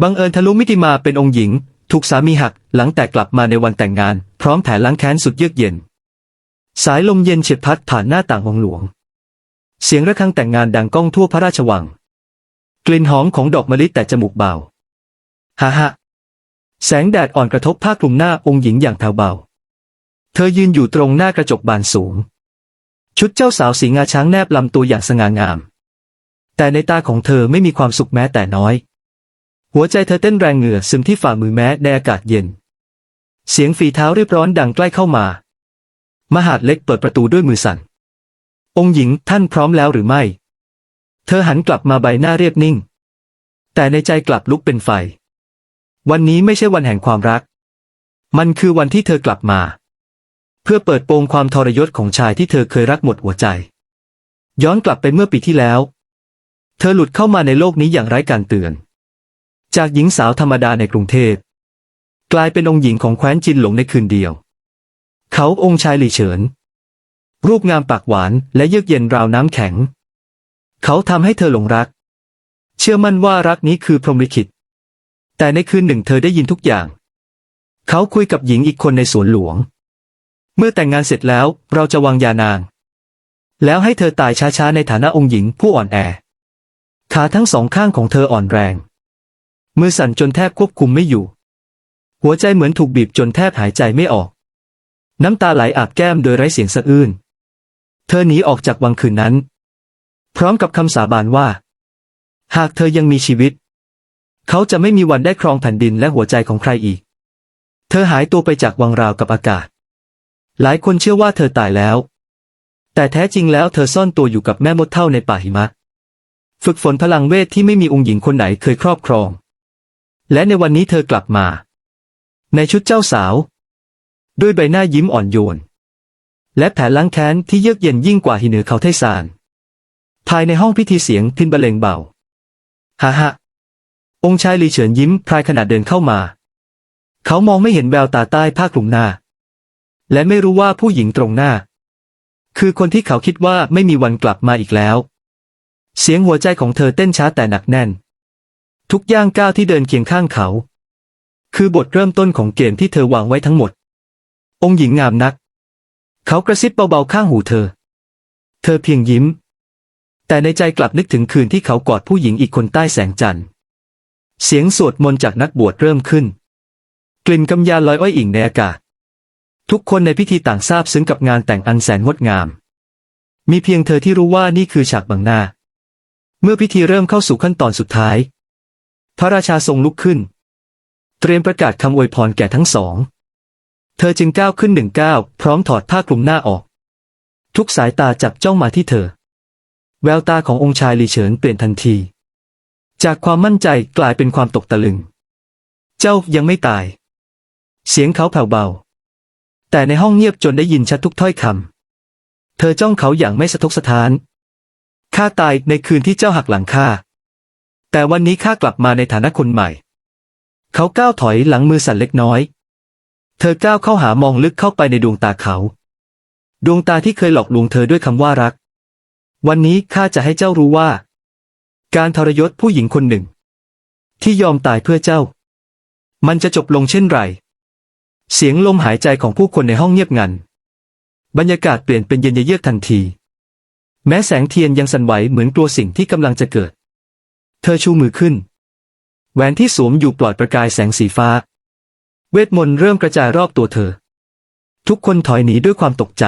บังเอิญทะลุมิติมาเป็นองค์หญิง ถูกสามีหักหลังแต่กลับมาในวันแต่งงาน พร้อมแผนล้างแค้นสุดเยือกเย็น สายลมเย็นเฉียดพัดผ่านหน้าต่างวังหลวง เสียงระฆังแต่งงานดังก้องทั่วพระราชวัง กลิ่นหอมของดอกมะลิแต่จมูกเบาฮ่าฮ่าแสงแดดอ่อนกระทบผ้าคลุมหน้าองค์หญิงอย่างแผ่วเบา เธอยืนอยู่ตรงหน้ากระจกบานสูง ชุดเจ้าสาวสีงาช้างแนบลำตัวอย่างสง่างาม แต่ในตาของเธอไม่มีความสุขแม้แต่น้อย หัวใจเธอเต้นแรงเหงื่อซึมที่ฝ่ามือแม้ในอากาศเย็น เสียงฝีเท้ารีบร้อนดังใกล้เข้ามา มหาดเล็กเปิดประตูด้วยมือสั่น องค์หญิงท่านพร้อมแล้วหรือไม่ เธอหันกลับมาใบหน้าเรียบนิ่ง แต่ในใจกลับลุกเป็นไฟ วันนี้ไม่ใช่วันแห่งความรัก มันคือวันที่เธอกลับมา เพื่อเปิดโปงความทรยศของชายที่เธอเคยรักหมดหัวใจ ย้อนกลับไปเมื่อปีที่แล้ว เธอหลุดเข้ามาในโลกนี้อย่างไร้การเตือน จากหญิงสาวธรรมดาในกรุงเทพ กลายเป็นองค์หญิงของแคว้นจินหลงในคืนเดียว เขาองค์ชายหลี่เฉิน รูปงามปากหวานและเยือกเย็นราวน้ำแข็ง เขาทำให้เธอหลงรัก เชื่อมั่นว่ารักนี้คือพรหมลิขิต แต่ในคืนหนึ่งเธอได้ยินทุกอย่าง เขาคุยกับหญิงอีกคนในสวนหลวง เมื่อแต่งงานเสร็จแล้วเราจะวางยานาง แล้วให้เธอตายช้าๆในฐานะองค์หญิงผู้อ่อนแอขาทั้งสองข้างของเธออ่อนแรง มือสั่นจนแทบควบคุมไม่อยู่ หัวใจเหมือนถูกบีบจนแทบหายใจไม่ออก น้ำตาไหลอาบแก้มโดยไร้เสียงสะอื้น เธอหนีออกจากวังคืนนั้น พร้อมกับคำสาบานว่า หากเธอยังมีชีวิต เขาจะไม่มีวันได้ครองแผ่นดินและหัวใจของใครอีก เธอหายตัวไปจากวังราวกับอากาศ หลายคนเชื่อว่าเธอตายแล้ว แต่แท้จริงแล้วเธอซ่อนตัวอยู่กับแม่มดเท่าในป่าหิมะ ฝึกฝนพลังเวทที่ไม่มีองค์หญิงคนไหนเคยครอบครอง และในวันนี้เธอกลับมา ในชุดเจ้าสาว ด้วยใบหน้ายิ้มอ่อนโยน และแผลล้างแค้นที่เยือกเย็นยิ่งกว่าหินเหนือเขาไทซานภายในห้องพิธีเสียงพินบรรเลงเบาฮ่าฮ่าองค์ชายลีเฉินยิ้มพลายขณะเดินเข้ามา เขามองไม่เห็นแววตาใต้ผ้าคลุมหน้า และไม่รู้ว่าผู้หญิงตรงหน้า คือคนที่เขาคิดว่าไม่มีวันกลับมาอีกแล้ว เสียงหัวใจของเธอเต้นช้าแต่หนักแน่น ทุกย่างก้าวที่เดินเคียงข้างเขา คือบทเริ่มต้นของเกมที่เธอวางไว้ทั้งหมด องค์หญิงงามนัก เขากระซิบเบาๆข้างหูเธอ เธอเพียงยิ้ม แต่ในใจกลับนึกถึงคืนที่เขากอดผู้หญิงอีกคนใต้แสงจันทร์ เสียงสวดมนต์จากนักบวชเริ่มขึ้น กลิ่นกำยานลอยอ้อยอิ่งในอากาศ ทุกคนในพิธีต่างซาบซึ้งกับงานแต่งอันแสนงดงาม มีเพียงเธอที่รู้ว่านี่คือฉากบังหน้า เมื่อพิธีเริ่มเข้าสู่ขั้นตอนสุดท้าย พระราชาทรงลุกขึ้น เตรียมประกาศคำอวยพรแก่ทั้งสอง เธอจึงก้าวขึ้นหนึ่งก้าวพร้อมถอดผ้าคลุมหน้าออก ทุกสายตาจับจ้องมาที่เธอ แววตาขององค์ชายหลีเฉินเปลี่ยนทันที จากความมั่นใจกลายเป็นความตกตะลึง เจ้ายังไม่ตาย เสียงเขาแผ่วเบา แต่ในห้องเงียบจนได้ยินชัดทุกถ้อยคำเธอจ้องเขาอย่างไม่สะทกสะท้านข้าตายในคืนที่เจ้าหักหลังข้า แต่วันนี้ข้ากลับมาในฐานะคนใหม่ เขาก้าวถอยหลังมือสั่นเล็กน้อย เธอก้าวเข้าหามองลึกเข้าไปในดวงตาเขา ดวงตาที่เคยหลอกลวงเธอด้วยคำว่ารัก วันนี้ข้าจะให้เจ้ารู้ว่า การทรยศผู้หญิงคนหนึ่ง ที่ยอมตายเพื่อเจ้า มันจะจบลงเช่นไร เสียงลมหายใจของผู้คนในห้องเงียบงัน บรรยากาศเปลี่ยนเป็นเย็นเยือกทันที แม้แสงเทียนยังสั่นไหวเหมือนกลัวสิ่งที่กำลังจะเกิด เธอชูมือขึ้น แหวนที่สวมอยู่ปลอดประกายแสงสีฟ้า เวทมนต์เริ่มกระจายรอบตัวเธอ ทุกคนถอยหนีด้วยความตกใจ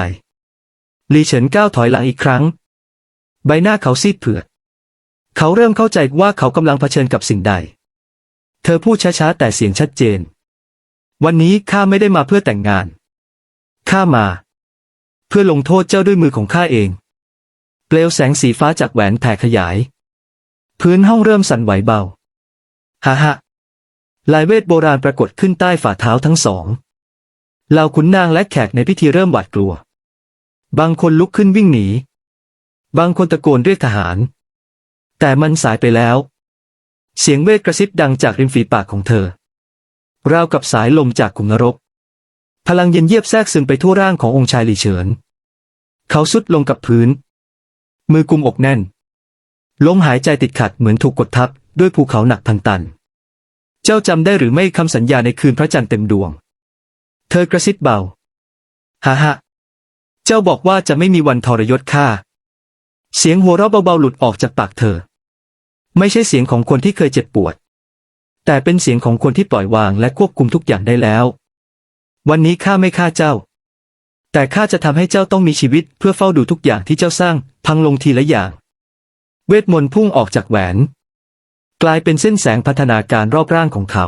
ลีเฉินก้าวถอยหลังอีกครั้ง ใบหน้าเขาซีดเผือด เขาเริ่มเข้าใจว่าเขากำลังเผชิญกับสิ่งใด เธอพูดช้าๆแต่เสียงชัดเจน วันนี้ข้าไม่ได้มาเพื่อแต่งงาน ข้ามา เพื่อลงโทษเจ้าด้วยมือของข้าเอง เปลวแสงสีฟ้าจากแหวนแผ่ขยาย พื้นห้องเริ่มสั่นไหวเบาฮ่าฮ่าลายเวทโบราณปรากฏขึ้นใต้ฝ่าเท้าทั้งสองเหล่าขุนนางและแขกในพิธีเริ่มหวาดกลัว บางคนลุกขึ้นวิ่งหนี บางคนตะโกนเรียกทหาร แต่มันสายไปแล้ว เสียงเวทกระซิบดังจากริมฝีปากของเธอ ราวกับสายลมจากขุมนรก พลังเย็นเยียบแทรกซึมไปทั่วร่างขององค์ชายหลี่เฉิน เขาสุดลงกับพื้น มือกุมอกแน่น ลมหายใจติดขัดเหมือนถูกกดทับด้วยภูเขาหนักพันตัน เจ้าจำได้หรือไม่คำสัญญาในคืนพระจันทร์เต็มดวง เธอกระซิบเบาฮ่าฮ่าเจ้าบอกว่าจะไม่มีวันทรยศข้า เสียงหัวเราะเบาๆหลุดออกจากปากเธอ ไม่ใช่เสียงของคนที่เคยเจ็บปวด แต่เป็นเสียงของคนที่ปล่อยวางและควบคุมทุกอย่างได้แล้ว วันนี้ข้าไม่ฆ่าเจ้า แต่ข้าจะทำให้เจ้าต้องมีชีวิตเพื่อเฝ้าดูทุกอย่างที่เจ้าสร้าง พังลงทีละอย่าง เวทมนต์พุ่งออกจากแหวน กลายเป็นเส้นแสงพัฒนาการรอบร่างของเขา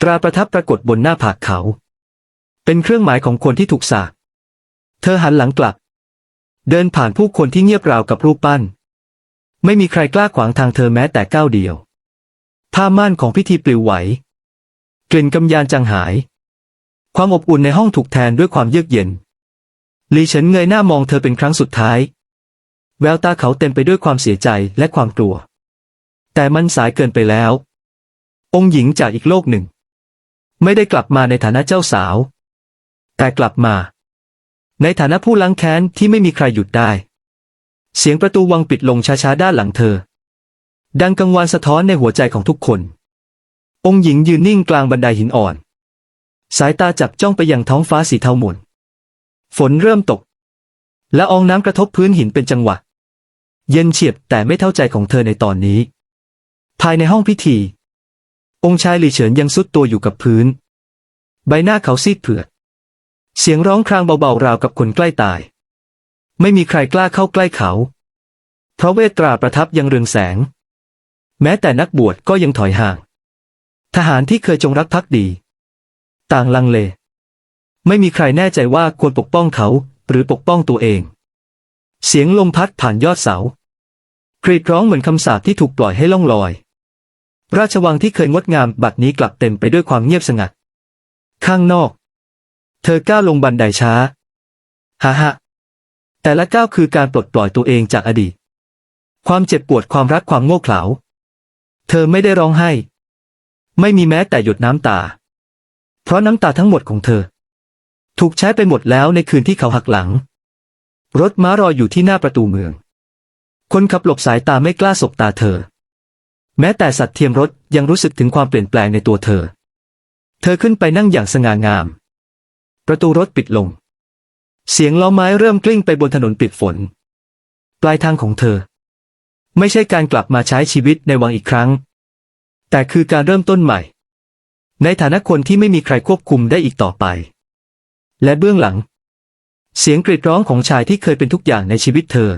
ตราประทับปรากฏบนหน้าผากเขา เป็นเครื่องหมายของคนที่ถูกสาปเธอหันหลังกลับ เดินผ่านผู้คนที่เงียบราวกับรูปปั้น ไม่มีใครกล้าขวางทางเธอแม้แต่ก้าวเดียว ผ้าม่านของพิธีปลิวไหว กลิ่นกำยานจางหาย ความอบอุ่นในห้องถูกแทนด้วยความเยือกเย็นลีเฉินเงยหน้ามองเธอเป็นครั้งสุดท้าย แววตาเขาเต็มไปด้วยความเสียใจและความกลัว แต่มันสายเกินไปแล้ว องค์หญิงจากอีกโลกหนึ่ง ไม่ได้กลับมาในฐานะเจ้าสาว แต่กลับมา ในฐานะผู้ล้างแค้นที่ไม่มีใครหยุดได้ เสียงประตูวังปิดลงช้าๆด้านหลังเธอ ดังกังวานสะท้อนในหัวใจของทุกคน องค์หญิงยืนนิ่งกลางบันไดหินอ่อน สายตาจับจ้องไปยังท้องฟ้าสีเทาหม่นฝนเริ่มตก ละอองน้ำกระทบพื้นหินเป็นจังหวะ เย็นเฉียบแต่ไม่เท่าใจของเธอในตอนนี้ ภายในห้องพิธี องค์ชายหลี่เฉินยังซุดตัวอยู่กับพื้น ใบหน้าเขาซีดเผือด เสียงร้องครางเบาๆราวกับคนใกล้ตาย ไม่มีใครกล้าเข้าใกล้เขา เพราะเวทตราประทับยังเรืองแสง แม้แต่นักบวชก็ยังถอยห่าง ทหารที่เคยจงรักภักดี ต่างลังเล ไม่มีใครแน่ใจว่าควรปกป้องเขา หรือปกป้องตัวเอง เสียงลมพัดผ่านยอดเสา กรีดร้องเหมือนคำสาปที่ถูกปล่อยให้ล่องลอย ราชวังที่เคยงดงามบัดนี้กลับเต็มไปด้วยความเงียบสงัด ข้างนอก เธอก้าวลงบันไดช้าฮ่าฮ่าแต่ละก้าวคือการปลดปล่อยตัวเองจากอดีต ความเจ็บปวดความรักความโง่เขลา เธอไม่ได้ร้องไห้ ไม่มีแม้แต่หยดน้ำตา เพราะน้ำตาทั้งหมดของเธอ ถูกใช้ไปหมดแล้วในคืนที่เขาหักหลัง รถม้ารออยู่ที่หน้าประตูเมือง คนขับหลบสายตาไม่กล้าสบตาเธอ แม้แต่สัตว์เทียมรถยังรู้สึกถึงความเปลี่ยนแปลงในตัวเธอ เธอขึ้นไปนั่งอย่างสง่างาม ประตูรถปิดลง เสียงล้อไม้เริ่มกลิ้งไปบนถนนปิดฝน ปลายทางของเธอ ไม่ใช่การกลับมาใช้ชีวิตในวังอีกครั้ง แต่คือการเริ่มต้นใหม่ ในฐานะคนที่ไม่มีใครควบคุมได้อีกต่อไป และเบื้องหลัง เสียงกรีดร้องของชายที่เคยเป็นทุกอย่างในชีวิตเธอ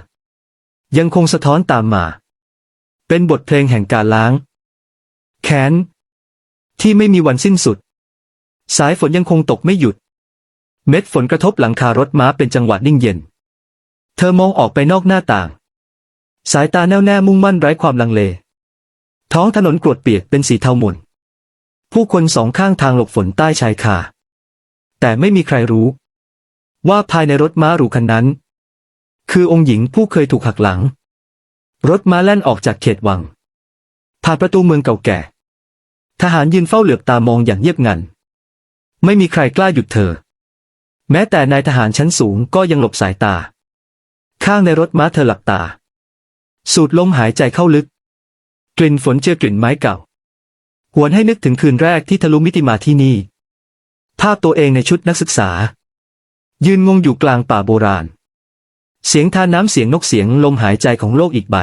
ยังคงสะท้อนตามมา เป็นบทเพลงแห่งการล้าง แค้น ที่ไม่มีวันสิ้นสุด สายฝนยังคงตกไม่หยุด เม็ดฝนกระทบหลังคารถม้าเป็นจังหวะนิ่งเย็น เธอมองออกไปนอกหน้าต่าง สายตาแน่วแน่มุ่งมั่นไร้ความลังเล ท้องถนนกรวดเปียกเป็นสีเทาหม่นผู้คนสองข้างทางหลบฝนใต้ชายคา แต่ไม่มีใครรู้ ว่าภายในรถม้าหรูคันนั้น คือองค์หญิงผู้เคยถูกหักหลัง รถม้าแล่นออกจากเขตวัง ผ่านประตูเมืองเก่าแก่ ทหารยืนเฝ้าเหลือบตามองอย่างเงียบงัน ไม่มีใครกล้าหยุดเธอ แม้แต่นายทหารชั้นสูงก็ยังหลบสายตา ข้างในรถม้าเธอหลับตา สูดลมหายใจเข้าลึก กลิ่นฝนเจือกลิ่นไม้เก่าหวนให้นึกถึงคืนแรกที่ทะลุมิติมาที่นี่าพตัวเองในชุดนักศึกษา ยืนงงอยู่กลางป่าโบราณ เสียงทานน้ำเสียงนกเสียงลมหายใจของโลกอีกใบ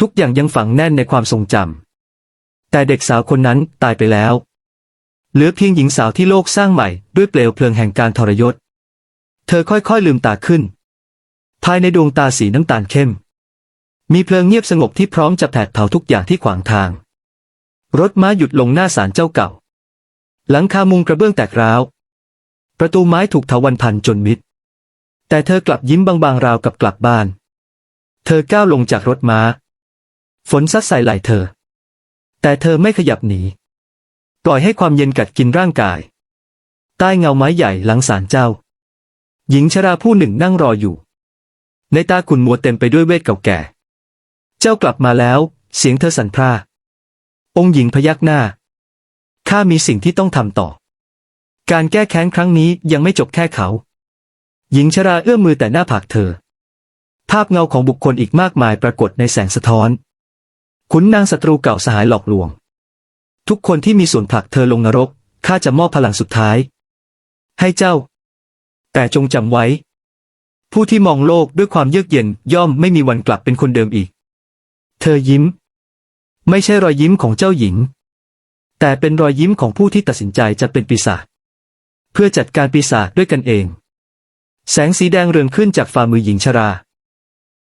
ทุกอย่างยังฝังแน่นในความทรงจำแต่เด็กสาวคนนั้นตายไปแล้ว เหลือเพียงหญิงสาวที่โลกสร้างใหม่ด้วยเปลวเพลิงแห่งการทรยศ เธอค่อยๆลืมตาขึ้น ภายในดวงตาสีน้ำตาลเข้ม มีเพลิงเงียบสงบที่พร้อมจะแผดเผาทุกอย่างที่ขวางทาง รถม้าหยุดลงหน้าศาลเจ้าเก่า หลังคามุงกระเบื้องแตกร้าว ประตูไม้ถูกเถาวันพันจนมิด แต่เธอกลับยิ้มบางๆราวกับกลับบ้าน เธอก้าวลงจากรถม้า ฝนซัดใส่ไหล่เธอ แต่เธอไม่ขยับหนี ปล่อยให้ความเย็นกัดกินร่างกาย ใต้เงาไม้ใหญ่หลังศาลเจ้า หญิงชราผู้หนึ่งนั่งรออยู่ ในตาขุ่นมัวเต็มไปด้วยเวทเก่าแก่ เจ้ากลับมาแล้ว เสียงเธอสั่นพร่าองค์หญิงพยักหน้า ข้ามีสิ่งที่ต้องทำต่อ การแก้แค้นครั้งนี้ยังไม่จบแค่เขา หญิงชราเอื้อมมือแต่หน้าผากเธอ ภาพเงาของบุคคลอีกมากมายปรากฏในแสงสะท้อนขุนนางศัตรูเก่าสหายหลอกลวง ทุกคนที่มีส่วนผลักเธอลงนรกข้าจะมอบพลังสุดท้าย ให้เจ้า แต่จงจำไว้ ผู้ที่มองโลกด้วยความเยือกเย็นย่อมไม่มีวันกลับเป็นคนเดิมอีก เธอยิ้ม ไม่ใช่รอยยิ้มของเจ้าหญิง แต่เป็นรอยยิ้มของผู้ที่ตัดสินใจจะเป็นปีศาจเพื่อจัดการปีศาจด้วยกันเอง แสงสีแดงเรืองขึ้นจากฝ่ามือหญิงชรา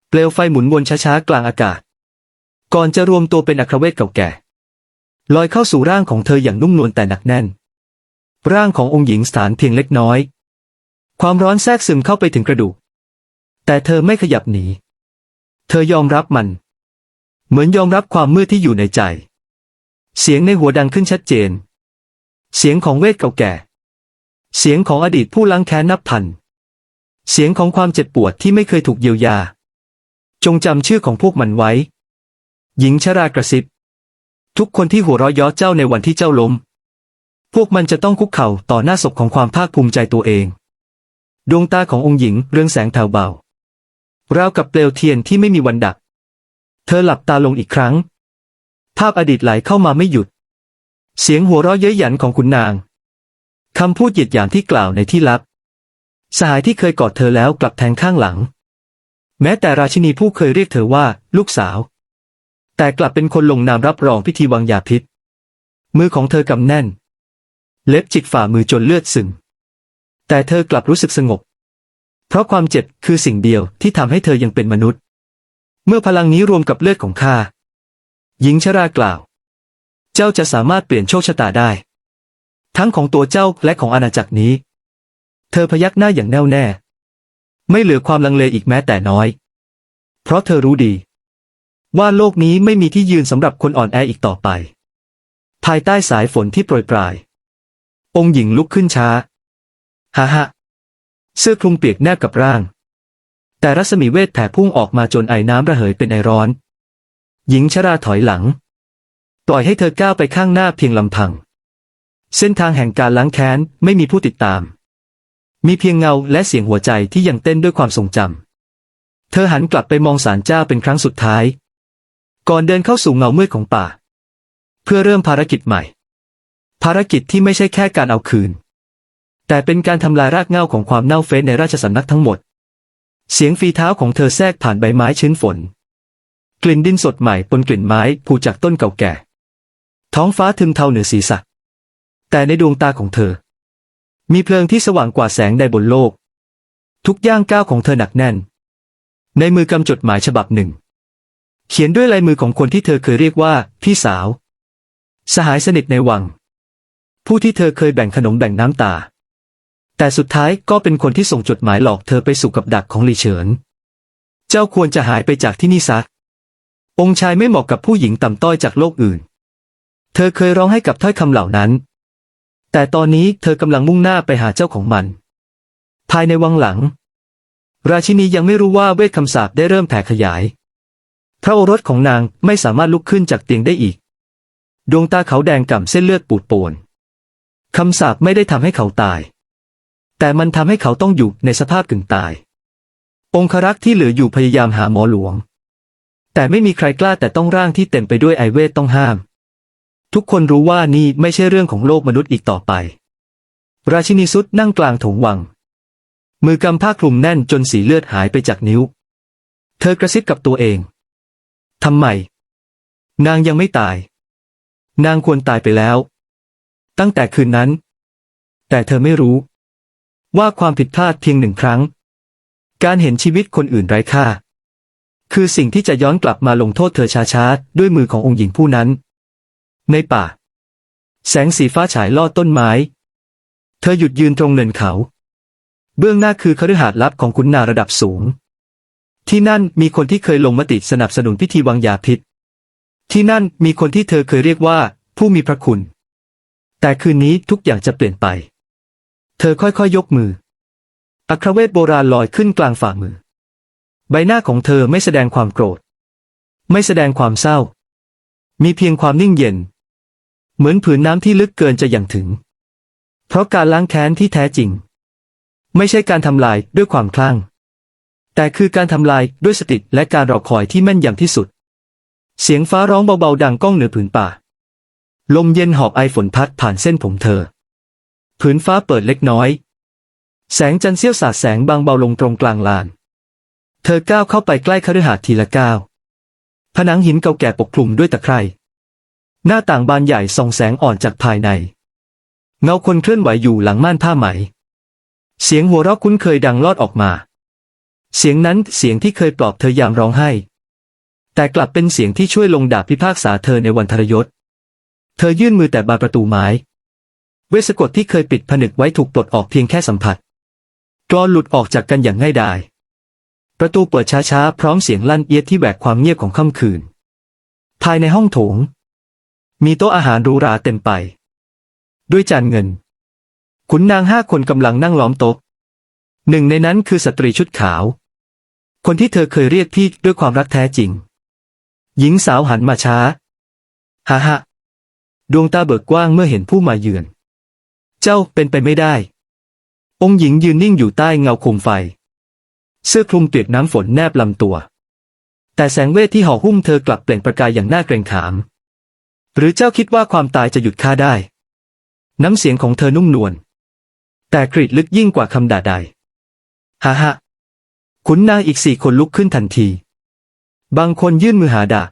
เปลวไฟหมุนวนช้าๆกลางอากาศ ก่อนจะรวมตัวเป็นอัครเวทเก่าแก่ ลอยเข้าสู่ร่างของเธออย่างนุ่มนวลแต่หนักแน่น ร่างขององค์หญิงสถานเพียงเล็กน้อย ความร้อนแทรกซึมเข้าไปถึงกระดูก แต่เธอไม่ขยับหนี เธอยอมรับมัน เหมือนยอมรับความมืดที่อยู่ในใจ เสียงในหัวดังขึ้นชัดเจน เสียงของเวทเก่าแก่ เสียงของอดีตผู้ล้างแค้นนับพัน เสียงของความเจ็บปวดที่ไม่เคยถูกเยียวยา จงจำชื่อของพวกมันไว้ หญิงชรากระซิบ ทุกคนที่หัวเราะเย้อเจ้าในวันที่เจ้าล้ม พวกมันจะต้องคุกเข่าต่อหน้าศพของความภาคภูมิใจตัวเอง ดวงตาขององค์หญิงเรืองแสงแผ่วเบาราวกับเปลวเทียนที่ไม่มีวันดับ เธอหลับตาลงอีกครั้งาพอดีตไหลเข้ามาไม่หยุด เสียงหัวเราะเย้ยหยันของขุนนาง คำพูดเหยียดหยามที่กล่าวในที่ลับ สหายที่เคยกอดเธอแล้วกลับแทงข้างหลัง แม้แต่ราชินีผู้เคยเรียกเธอว่า ลูกสาว แต่กลับเป็นคนลงนามรับรองพิธีวางยาพิษ มือของเธอกำแน่น เล็บจิกฝ่ามือจนเลือดซึมแต่เธอกลับรู้สึกสงบ เพราะความเจ็บคือสิ่งเดียวที่ทำให้เธอยังเป็นมนุษย์ เมื่อพลังนี้รวมกับเลือดของข้า หญิงชรากล่าว เจ้าจะสามารถเปลี่ยนโชคชะตาได้ ทั้งของตัวเจ้าและของอาณาจักรนี้ เธอพยักหน้าอย่างแน่วแน่ ไม่เหลือความลังเลอีกแม้แต่น้อย เพราะเธอรู้ดี ว่าโลกนี้ไม่มีที่ยืนสำหรับคนอ่อนแออีกต่อไป ภายใต้สายฝนที่โปรยปลาย องค์หญิงลุกขึ้นช้าฮ่าฮ่าเสื้อคลุมเปียกแนบกับร่าง แต่รัศมีเวทแผ่พุ่งออกมาจนไอ้น้ำระเหยเป็นไอร้อน หญิงชราถอยหลัง ปล่อยให้เธอก้าวไปข้างหน้าเพียงลำพัง เส้นทางแห่งการล้างแค้นไม่มีผู้ติดตาม มีเพียงเงาและเสียงหัวใจที่ยังเต้นด้วยความทรงจำ เธอหันกลับไปมองศาลเจ้าเป็นครั้งสุดท้าย ก่อนเดินเข้าสู่เงามืดของป่า เพื่อเริ่มภารกิจใหม่ ภารกิจที่ไม่ใช่แค่การเอาคืน แต่เป็นการทำลายรากเหง้าของความเน่าเฟะในราชสำนักทั้งหมด เสียงฝีเท้าของเธอแทรกผ่านใบไม้ชื้นฝน กลิ่นดินสดใหม่ปนกลิ่นไม้ผูจากต้นเก่าแก่ ท้องฟ้าทึมเทาเหนือศีรษะ แต่ในดวงตาของเธอ มีเพลิงที่สว่างกว่าแสงใดบนโลก ทุกย่างก้าวของเธอหนักแน่น ในมือกำจดหมายฉบับหนึ่ง เขียนด้วยลายมือของคนที่เธอเคยเรียกว่า พี่สาว สหายสนิทในวัง ผู้ที่เธอเคยแบ่งขนมแบ่งน้ำตา แต่สุดท้ายก็เป็นคนที่ส่งจดหมายหลอกเธอไปสู่กับดักของหลีเฉิน เจ้าควรจะหายไปจากที่นี่ซะ องค์ชายไม่เหมาะกับผู้หญิงต่ำต้อยจากโลกอื่น เธอเคยร้องให้กับถ้อยคำเหล่านั้น แต่ตอนนี้เธอกำลังมุ่งหน้าไปหาเจ้าของมัน ภายในวังหลัง ราชินียังไม่รู้ว่าเวทคำสาปได้เริ่มแผ่ขยาย พระโอรสของนางไม่สามารถลุกขึ้นจากเตียงได้อีก ดวงตาเขาแดงก่ำเส้นเลือดปูดโปนคำสาปไม่ได้ทำให้เขาตาย แต่มันทำให้เขาต้องอยู่ในสภาพกึ่งตาย องครักษ์ที่เหลืออยู่พยายามหาหมอหลวง แต่ไม่มีใครกล้าแต่ต้องร่างที่เต็มไปด้วยไอเวทต้องห้าม ทุกคนรู้ว่านี่ไม่ใช่เรื่องของโลกมนุษย์อีกต่อไป ราชินีสุดนั่งกลางถงวัง มือกำผ้าคลุมแน่นจนสีเลือดหายไปจากนิ้ว เธอกระซิบกับตัวเองทำไม นางยังไม่ตาย นางควรตายไปแล้ว ตั้งแต่คืนนั้น แต่เธอไม่รู้ ว่าความผิดพลาดเพียงหนึ่งครั้ง การเห็นชีวิตคนอื่นไร้ค่า คือสิ่งที่จะย้อนกลับมาลงโทษเธอช้าๆ ด้วยมือขององค์หญิงผู้นั้น ในป่า แสงสีฟ้าฉายลอดต้นไม้ เธอหยุดยืนตรงเนินเขา เบื้องหน้าคือคฤหาสน์ลับของขุนนางระดับสูง ที่นั่นมีคนที่เคยลงมติสนับสนุนพิธีวางยาพิษ ที่นั่นมีคนที่เธอเคยเรียกว่า ผู้มีพระคุณ แต่คืนนี้ทุกอย่างจะเปลี่ยนไป เธอค่อยๆยยกมือ อัครเวทโบราณลอยขึ้นกลางฝ่ามือ ใบหน้าของเธอไม่แสดงความโกรธ ไม่แสดงความเศร้า มีเพียงความนิ่งเย็น เหมือนผืนน้ำที่ลึกเกินจะยังถึง เพราะการล้างแค้นที่แท้จริง ไม่ใช่การทำลายด้วยความคลั่ง แต่คือการทำลายด้วยสติและการรอคอยที่แม่นยำที่สุด เสียงฟ้าร้องเบาๆดังก้องเหนือผืนป่า ลมเย็นหอบไอฝนพัดผ่านเส้นผมเธอ ผืนฟ้าเปิดเล็กน้อย แสงจันทร์เสี้ยวสาดแสงบางเบาลงตรงกลางลาน เธอก้าวเข้าไปใกล้คฤหาสน์ทีละก้าว ผนังหินเก่าแก่ปกคลุมด้วยตะไคร่ หน้าต่างบานใหญ่ส่องแสงอ่อนจากภายใน เงาคนเคลื่อนไหวอยู่หลังม่านผ้าไหม เสียงหัวเราะคุ้นเคยดังลอดออกมา เสียงนั้นเสียงที่เคยปลอบเธอยามร้องไห้ แต่กลับเป็นเสียงที่ช่วยลงดาบพิพากษาเธอในวันทรยศ เธอยื่นมือแต่บานประตูไม้ เวสกดที่เคยปิดผนึกไว้ถูกปลดออกเพียงแค่สัมผัสกรอนหลุดออกจากกันอย่างง่ายดาย ประตูเปิดช้าๆ พร้อมเสียงลั่นเอียดที่แหวกความเงียบของค่ำคืน ภายในห้องโถง มีโต๊ะอาหารหรูหราเต็มไป ด้วยจานเงิน ขุนนางห้าคนกำลังนั่งล้อมโต๊ะ หนึ่งในนั้นคือสตรีชุดขาว คนที่เธอเคยเรียกพี่ด้วยความรักแท้จริง หญิงสาวหันมาช้าฮ่าฮ่าดวงตาเบิกกว้างเมื่อเห็นผู้มาเยือน เจ้าเป็นไปไม่ได้ องค์หญิงยืนนิ่งอยู่ใต้เงาโคมไฟ เสื้อคลุมเปียกน้ำฝนแนบลำตัว แต่แสงเวทที่ห่อหุ้มเธอกลับเปล่งประกายอย่างน่าเกรงขาม หรือเจ้าคิดว่าความตายจะหยุดข้าได้ น้ำเสียงของเธอนุ่มนวล แต่กรีดลึกยิ่งกว่าคำด่าใดฮ่าฮ่าขุนนางอีกสี่คนลุกขึ้นทันที บางคนยื่นมือหาดาบ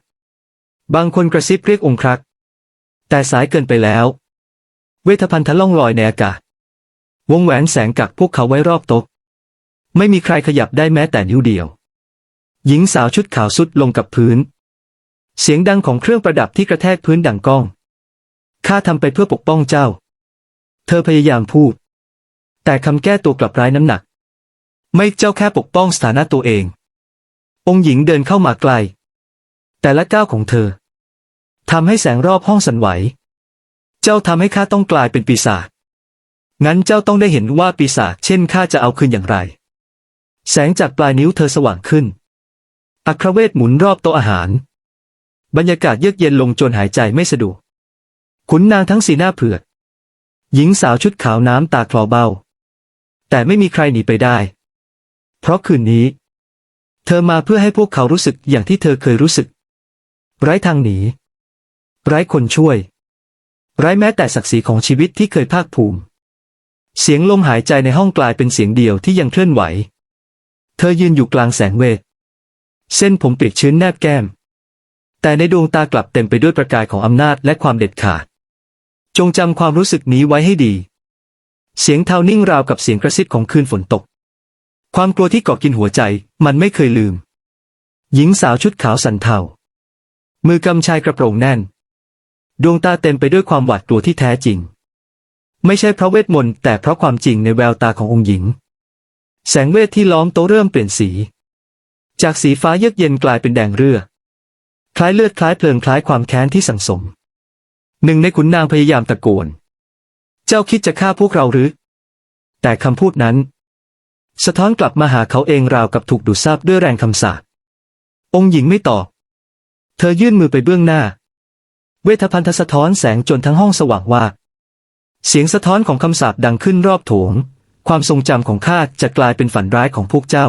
บางคนกระซิบเรียกองครักษ์แต่สายเกินไปแล้ว เวทพันธะล่องลอยในอากาศ วงแหวนแสงกักพวกเขาไว้รอบโต๊ะ ไม่มีใครขยับได้แม้แต่นิ้วเดียว หญิงสาวชุดขาวสุดลงกับพื้น เสียงดังของเครื่องประดับที่กระแทกพื้นดังก้อง ข้าทำไปเพื่อปกป้องเจ้า เธอพยายามพูด แต่คำแก้ตัวกลับร้ายน้ำหนัก ไม่เจ้าแค่ปกป้องสถานะตัวเอง องค์หญิงเดินเข้ามาไกล แต่ละก้าวของเธอทำให้แสงรอบห้องสั่นไหว เจ้าทำให้ข้าต้องกลายเป็นปีศาจ งั้นเจ้าต้องได้เห็นว่าปีศาจเช่นข้าจะเอาคืนอย่างไร แสงจากปลายนิ้วเธอสว่างขึ้น อัครเวทหมุนรอบโต๊ะอาหาร บรรยากาศเยือกเย็นลงจนหายใจไม่สะดวกขุนนางทั้งสีหน้าเผือด หญิงสาวชุดขาวน้ำตาคลอเบ้า แต่ไม่มีใครหนีไปได้ เพราะคืนนี้ เธอมาเพื่อให้พวกเขารู้สึกอย่างที่เธอเคยรู้สึก ไร้ทางหนี ไร้คนช่วย ไร้แม้แต่ศักดิ์ศรีของชีวิตที่เคยภาคภูมิ เสียงลมหายใจในห้องกลายเป็นเสียงเดียวที่ยังเคลื่อนไหว เธอยืนอยู่กลางแสงเวท เส้นผมเปียกชื้นแนบแก้ม แต่ในดวงตากลับเต็มไปด้วยประกายของอำนาจและความเด็ดขาด จงจำความรู้สึกนี้ไว้ให้ดี เสียงเทานิ่งราวกับเสียงกระซิบของคืนฝนตก ความกลัวที่เกาะกินหัวใจมันไม่เคยลืม หญิงสาวชุดขาวสันเทา มือกำชายกระโปรงแน่น ดวงตาเต็มไปด้วยความหวาดกลัวที่แท้จริง ไม่ใช่เพราะเวทมนต์แต่เพราะความจริงในแววตาขององค์หญิง แสงเวทที่ล้อมโต๊ะเริ่มเปลี่ยนสี จากสีฟ้าเยือกเย็นกลายเป็นแดงเรือ คล้ายเลือดคล้ายเพลิงคล้ายความแค้นที่สั่งสม หนึ่งในขุนนางพยายามตะโกน เจ้าคิดจะฆ่าพวกเราหรือ แต่คำพูดนั้น สะท้อนกลับมาหาเขาเองราวกับถูกดูดซาบด้วยแรงคำสาปองค์หญิงไม่ตอบ เธอยื่นมือไปเบื้องหน้า เวทพันธสะท้อนแสงจนทั้งห้องสว่างว่า เสียงสะท้อนของคำสาปดังขึ้นรอบโถง ความทรงจำของข้าจะกลายเป็นฝันร้ายของพวกเจ้า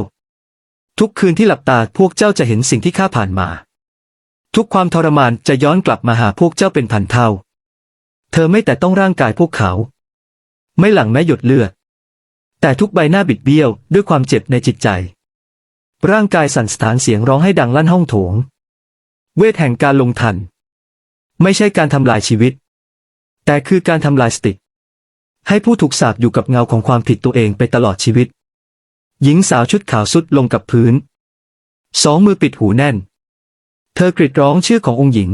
ทุกคืนที่หลับตาพวกเจ้าจะเห็นสิ่งที่ข้าผ่านมา ทุกความทรมานจะย้อนกลับมาหาพวกเจ้าเป็นพันเท่า เธอไม่แต่ต้องร่างกายพวกเขา ไม่หลั่งแม้หยดเลือด แต่ทุกใบหน้าบิดเบี้ยวด้วยความเจ็บในจิตใจ ร่างกายสั่นสะท้านเสียงร้องให้ดังลั่นห้องโถง เวทแห่งการลงทัน ไม่ใช่การทำลายชีวิต แต่คือการทำลายสติ ให้ผู้ถูกสาปอยู่กับเงาของความผิดตัวเองไปตลอดชีวิต หญิงสาวชุดขาวสุดลงกับพื้น สองมือปิดหูแน่น เธอกรีดร้องชื่อขององค์หญิง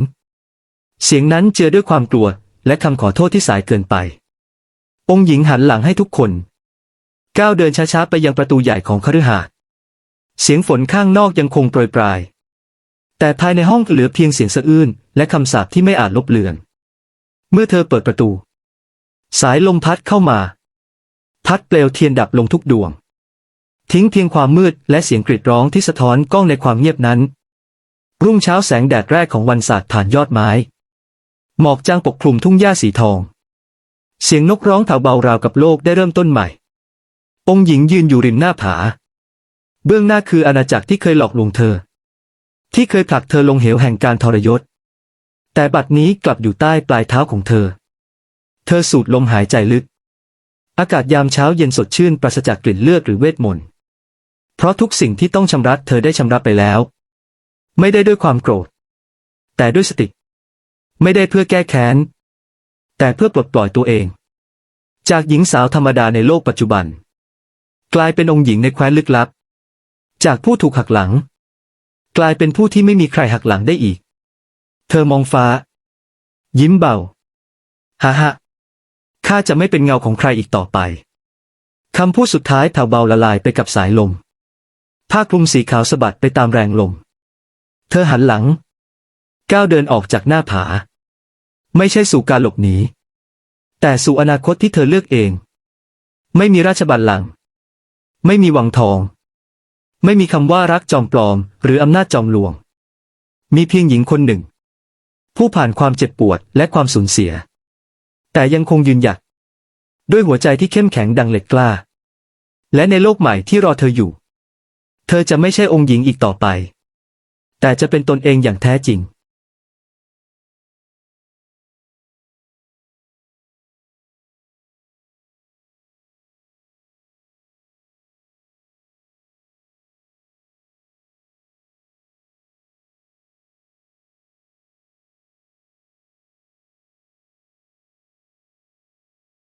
เสียงนั้นเจือด้วยความกลัว และคำขอโทษที่สายเกินไป องค์หญิงหันหลังให้ทุกคน ก้าวเดินช้าๆไปยังประตูใหญ่ของคฤหาสน์เสียงฝนข้างนอกยังคงโปรยปลาย แต่ภายในห้องเหลือเพียงเสียงสะอื้นและคำสาปที่ไม่อาจลบเลือน เมื่อเธอเปิดประตู สายลมพัดเข้ามา พัดเปลวเทียนดับลงทุกดวง ทิ้งเพียงความมืดและเสียงกรีดร้องที่สะท้อนก้องในความเงียบนั้น รุ่งเช้าแสงแดดแรกของวันสาดผ่านยอดไม้ หมอกจางปกคลุมทุ่งหญ้าสีทอง เสียงนกร้องแผ่วเบาราวกับโลกได้เริ่มต้นใหม่ องค์หญิงยืนอยู่ริมหน้าผา เบื้องหน้าคืออาณาจักรที่เคยหลอกลวงเธอ ที่เคยผลักเธอลงเหวแห่งการทรยศ แต่บัดนี้กลับอยู่ใต้ปลายเท้าของเธอ เธอสูดลมหายใจลึก อากาศยามเช้าเย็นสดชื่นปราศจากกลิ่นเลือดหรือเวทมนต์ เพราะทุกสิ่งที่ต้องชำระเธอได้ชำระไปแล้ว ไม่ได้ด้วยความโกรธ แต่ด้วยสติ ไม่ได้เพื่อแก้แค้น แต่เพื่อปลดปล่อยตัวเอง จากหญิงสาวธรรมดาในโลกปัจจุบัน กลายเป็นองค์หญิงในแคว้นลึกลับ จากผู้ถูกหักหลัง กลายเป็นผู้ที่ไม่มีใครหักหลังได้อีก เธอมองฟ้า ยิ้มเบาฮ่าฮ่า ข้าจะไม่เป็นเงาของใครอีกต่อไปคำพูดสุดท้ายแผ่วเบาละลายไปกับสายลม ผ้าคลุมสีขาวสะบัดไปตามแรงลม เธอหันหลัง ก้าวเดินออกจากหน้าผา ไม่ใช่สู่การหลบหนี แต่สู่อนาคตที่เธอเลือกเอง ไม่มีราชบัลลังก์ไม่มีวังทอง ไม่มีคำว่ารักจอมปลอม หรืออำนาจจอมลวง มีเพียงหญิงคนหนึ่ง ผู้ผ่านความเจ็บปวดและความสูญเสีย แต่ยังคงยืนหยัด ด้วยหัวใจที่เข้มแข็งดังเหล็กกล้า และในโลกใหม่ที่รอเธออยู่ เธอจะไม่ใช่องค์หญิงอีกต่อไป แต่จะเป็นตนเองอย่างแท้จริง